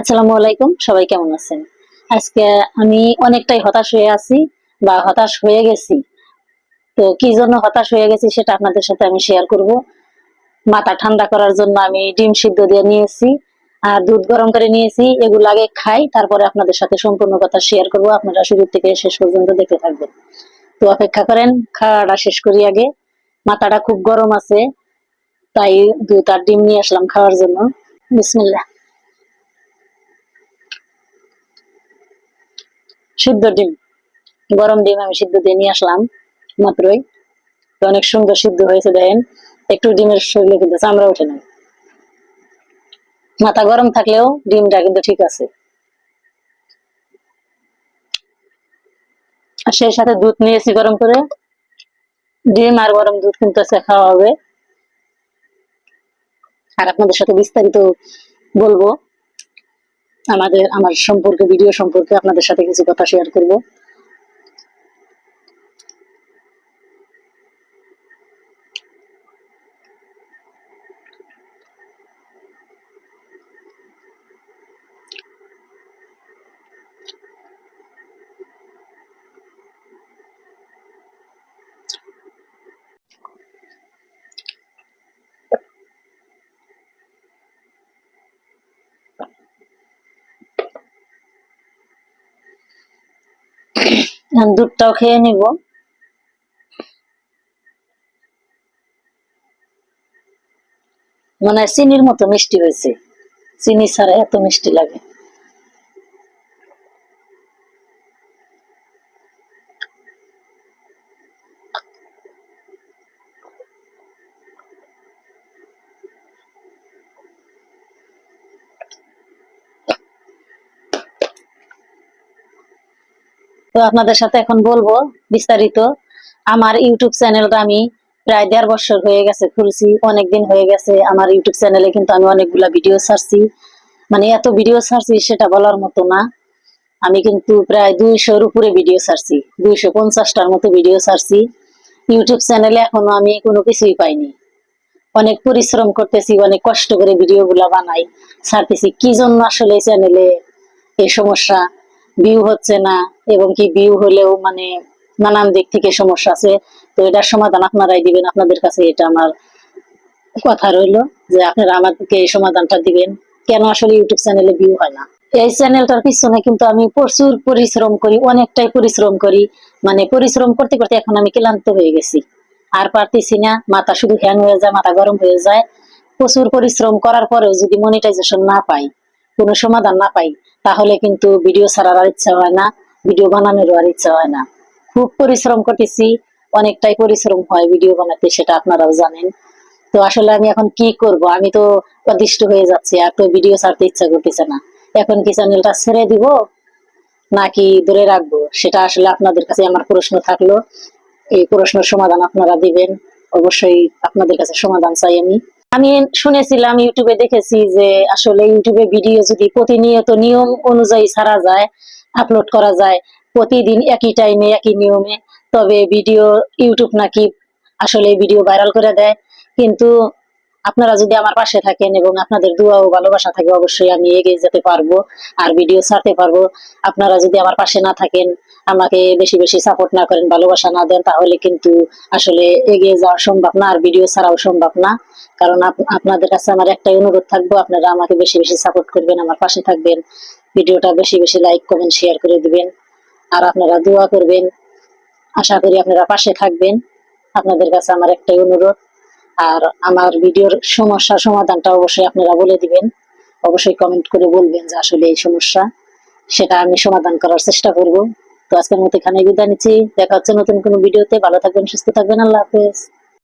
আসসালামু আলাইকুম, সবাই কেমন আছেন? আজকে আমি অনেকটাই হতাশ হয়ে আছি বা হতাশ হয়ে গেছি। তো কি জন্য হতাশ হয়ে গেছি সেটা আপনাদের সাথে আমি শেয়ার করব। মাথা ঠান্ডা করার জন্য আমি ডিম সিদ্ধ দিয়ে নিয়েছি, আর দুধ গরম করে নিয়েছি, এগুলো আগে খাই, তারপরে আপনাদের সাথে সম্পূর্ণ কথা শেয়ার করব। আপনারা শুরু থেকে শেষ পর্যন্ত দেখতে থাকবেন। তো অপেক্ষা করেন, খাওয়াটা শেষ করি আগে। মাথাটা খুব গরম আছে, তাই দুধ আর ডিম নিয়ে আসলাম খাওয়ার জন্য। বিসমিল্লাহ। সিদ্ধ ডিম, গরম ডিম আমি সিদ্ধ দিয়ে নিয়ে আসলাম, মাত্রই। তো অনেক সুন্দর সিদ্ধ হয়েছে, দেখেন। একটু ডিমের শরীরে কিন্তু চামড়া ওঠে না মাথা গরম থাকলেও ডিমটা কিন্তু ঠিক আছে। আর সেই সাথে দুধ নিয়েছি গরম করে। ডিম আর গরম দুধ কিন্তু আছে, খাওয়া হবে। আর আপনাদের সাথে বিস্তারিত বলব। আমাদের আমার সম্পর্কে ভিডিও সম্পর্কে আপনাদের সাথে কিছু কথা শেয়ার করব এখন দুধটাও খেয়ে নিব। মানে চিনির মতো মিষ্টি হয়েছে। চিনি ছাড়া এত মিষ্টি লাগে। তো আপনাদের সাথে এখন বলব বিস্তারিত। আমার ইউটিউব চ্যানেলটা আমি প্রায় দেড় বছর হয়ে গেছে খুলছি, অনেকদিন হয়ে গেছে আমার ইউটিউব চ্যানেলে কিন্তু আমি অনেকগুলা ভিডিও ছাড়ছি। মানে এত ভিডিও ছাড়ছি সেটা বলার মতো না। আমি কিন্তু প্রায় দুইশোর উপরে ভিডিও ছাড়ছি, দুইশো পঞ্চাশটার মতো ভিডিও ছাড়ছি। ইউটিউব চ্যানেলে এখনও আমি কোনো কিছুই পাইনি। অনেক পরিশ্রম করতেছি, অনেক কষ্ট করে ভিডিও গুলা বানাই, ছাড়তেছি। কি জন্য আসলে চ্যানেলে এই সমস্যা? ভিউ হচ্ছে না। এবং কি ভিউ হলেও মানে নানান দিক থেকে সমস্যা আছে। তো এটার সমাধান আপনারাই দিবেন, আপনাদের কাছে এটা আমার কথা রইল যে আপনারা আমাদেরকে এই সমাধানটা দিবেন। কেন আসলে ইউটিউব চ্যানেলে ভিউ হয় না? এই চ্যানেলটার পিছনে কিন্তু আমি প্রচুর পরিশ্রম করি, অনেকটাই পরিশ্রম করি। মানে পরিশ্রম করতে করতে এখন আমি ক্লান্ত হয়ে গেছি। আর পারতেছি না, মাথা শুধু হ্যাং হয়ে যায়, মাথা গরম হয়ে যায়। প্রচুর পরিশ্রম করার পরেও যদি মনিটাইজেশন না পাই, কোনো সমাধান না পাই, তাহলে কিন্তু ভিডিও ছাড়ার ইচ্ছা হয় না। ভিডিও বানানোরও আর ইচ্ছা হয় না। খুব পরিশ্রম করতেছি, অনেকটাই পরিশ্রম হয় ভিডিও বানাতে, সেটা আপনারাও জানেন। তো আসলে আমি এখন কি করব? আমি তো অদিষ্ট হয়ে যাচ্ছি, আর তো ভিডিও ছাড়তে ইচ্ছা করতেছে না। এখন কি চ্যানেলটা ছেড়ে দিব, নাকি ধরে রাখব? সেটা আসলে আপনাদের কাছে আমার প্রশ্ন থাকল। এই প্রশ্নের সমাধান আপনারা দিবেন। অবশ্যই আপনাদের কাছে সমাধান চাই আমি। আমি শুনেছিলাম ইউটিউবে দেখেছি যে আসলে ইউটিউবে ভিডিও যদি প্রতিনিয়ত নিয়ম অনুযায়ী ছাড়া যায় আপলোড করা যায় প্রতিদিন একই টাইমে একই নিয়মে। তবে ভিডিও ইউটিউব নাকি আসলে ভিডিও ভাইরাল করে দেয়। কিন্তু আপনারা যদি আমার পাশে থাকেন এবং আপনাদের দোয়া ও ভালোবাসা থাকে, অবশ্যই আমি এগিয়ে যেতে পারব আর ভিডিও ছাড়তে পারব। আপনারা যদি আমার পাশে না থাকেন, আমাকে বেশি বেশি সাপোর্ট না করেন, ভালোবাসা না দেন, তাহলে কিন্তু আসলে এগিয়ে যাওয়া সম্ভব না আর ভিডিও ছাড়াও সম্ভব না। কারণ আপনাদের কাছে আমার একটাই অনুরোধ থাকব, আপনারা আমাকে বেশি বেশি সাপোর্ট করবেন, আমার পাশে থাকবেন। ভিডিওটা বেশি বেশি লাইক কমেন্ট শেয়ার করে দিবেন। আর আপনারা দোয়া করবেন। আশা করি আপনারা পাশে থাকবেন। আপনাদের কাছে আমার একটাই অনুরোধ। আর আমার ভিডিওর সমস্যা সমাধানটা অবশ্যই আপনারা বলে দিবেন। অবশ্যই কমেন্ট করে বলবেন যে আসলে এই সমস্যা, সেটা আমি সমাধান করার চেষ্টা করব। তো আজকের মতো এখানে বিদায় নিচ্ছি। দেখা হচ্ছে নতুন কোনো ভিডিওতে। ভালো থাকবেন, সুস্থ থাকবেন। আল্লাহ হাফেজ।